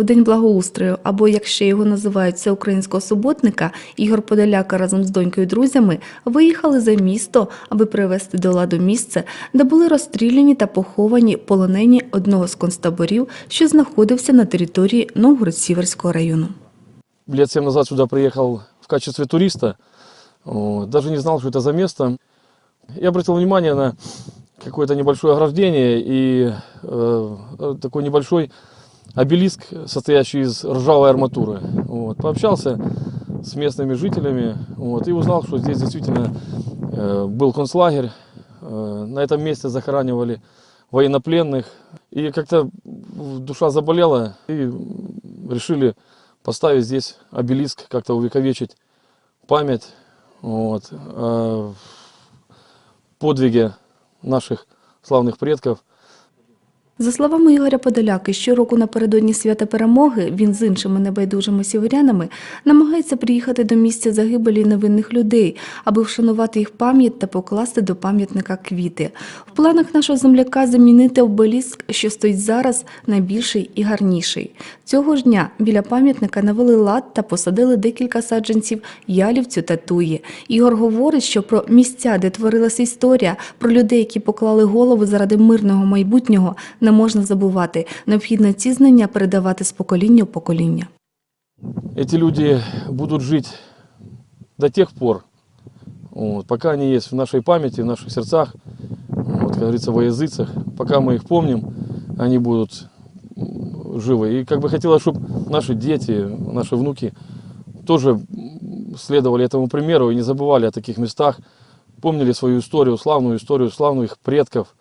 У день благоустрою, або як ще його називають всеукраїнського суботника, Ігор Подоляка разом з донькою і друзями виїхали за місто, аби привести до ладу місце, де були розстріляні та поховані полонені одного з концтаборів, що знаходився на території Новгород-Сіверського району. Лет семь назад сюда приехал в качестве туриста. Вот, Даже не знал, что это за место. Я обратил внимание на какое-то небольшое ограждение и э, э, такой небольшой обелиск, состоящий из ржавой арматуры. Вот, пообщался с местными жителями вот, и узнал, что здесь действительно э, был концлагерь. Э, на этом месте захоранивали военнопленных. И как-то душа заболела и решили поставить здесь обелиск, как-то увековечить память вот, о подвиге наших славных предков. За словами Ігоря Подоляки, щороку напередодні свята перемоги він з іншими небайдужими сіверянами намагається приїхати до місця загибелі невинних людей, аби вшанувати їх пам'ять та покласти до пам'ятника квіти. В планах нашого земляка замінити обеліск, що стоїть зараз, найбільший і гарніший. Цього ж дня біля пам'ятника навели лад та посадили декілька саджанців ялівцю та туї. Ігор говорить, що про місця, де творилася історія, про людей, які поклали голови заради мирного майбутнього, не можна забувати. Необхідно ці знання передавати з покоління в покоління. Эти люди будут жить до тех пор, вот, пока они есть в нашей памяти, в наших сердцах, вот, как говорится, во языцах. Пока мы их помним, они будут м, живы. И как бы хотелось, чтобы наши дети, наши внуки тоже м, следовали этому примеру и не забывали о таких местах, помнили свою историю, славную историю, славную их предков –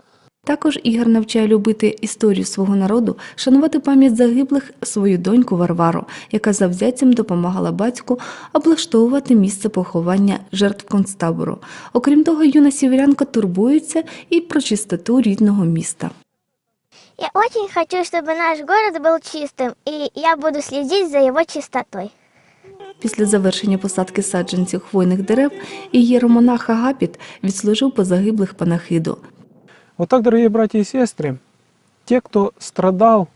Також Ігор навчає любити історію свого народу, шанувати пам'ять загиблих свою доньку Варвару, яка завзяттям допомагала батьку облаштовувати місце поховання жертв концтабору. Окрім того, юна сіверянка турбується і про чистоту рідного міста. Я очень хочу, чтобы наш город был чистым, и я буду следить за его чистотой. Після завершення посадки саджанців хвойних дерев ієромонах Агапіт відслужив по загиблих панахиду. Вот так, дорогие братья и сестры, те, кто страдал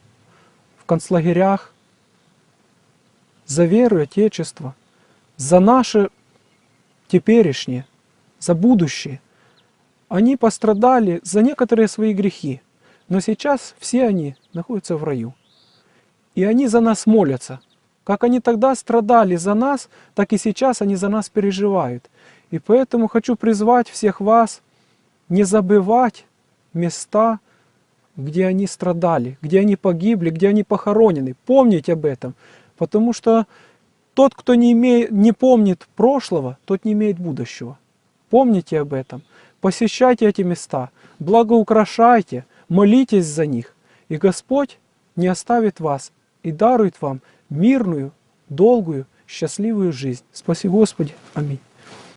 в концлагерях за веру и Отечество, за наше теперешнее, за будущее, они пострадали за некоторые свои грехи, но сейчас все они находятся в раю. И они за нас молятся. Как они тогда страдали за нас, так и сейчас они за нас переживают. И поэтому хочу призвать всех вас не забывать места, где они страдали, где они погибли, где они похоронены. Помнить об этом. Потому что тот, кто не, имеет, не помнит прошлого, тот не имеет будущего. Помните об этом. Посещайте эти места, благоукрашайте, молитесь за них. И Господь не оставит вас и дарует вам мирную, долгую, счастливую жизнь. Спаси Господи. Аминь.